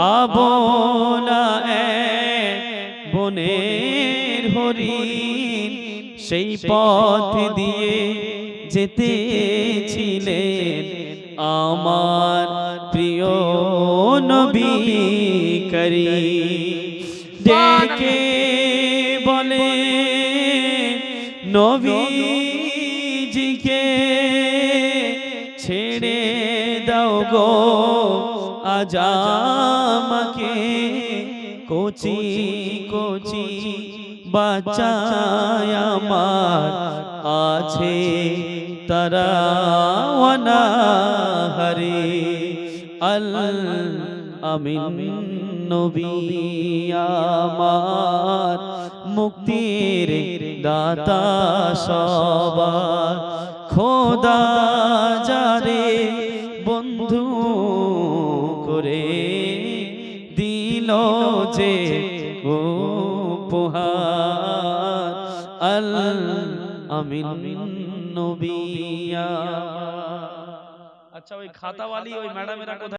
আবলা বনের হরিণ সেই পথ দিয়ে যেতেছিলেন আমার প্রিয় নবী করি ডেকে বলে, নবীজিকে ছেড়ে দাও গো। আজ আমাকে কোচি কোচি বাচ্চায় আমার আছে তারা হরে আল আমিন নবী আমার মুক্তির দাতা সবার খোদা যারে বন্ধু করে দিল যে উপহার। আল আমিন নবিয়া। আচ্ছা ওই খাতাওয়ালি ওই ম্যাডামেরা কোথায়?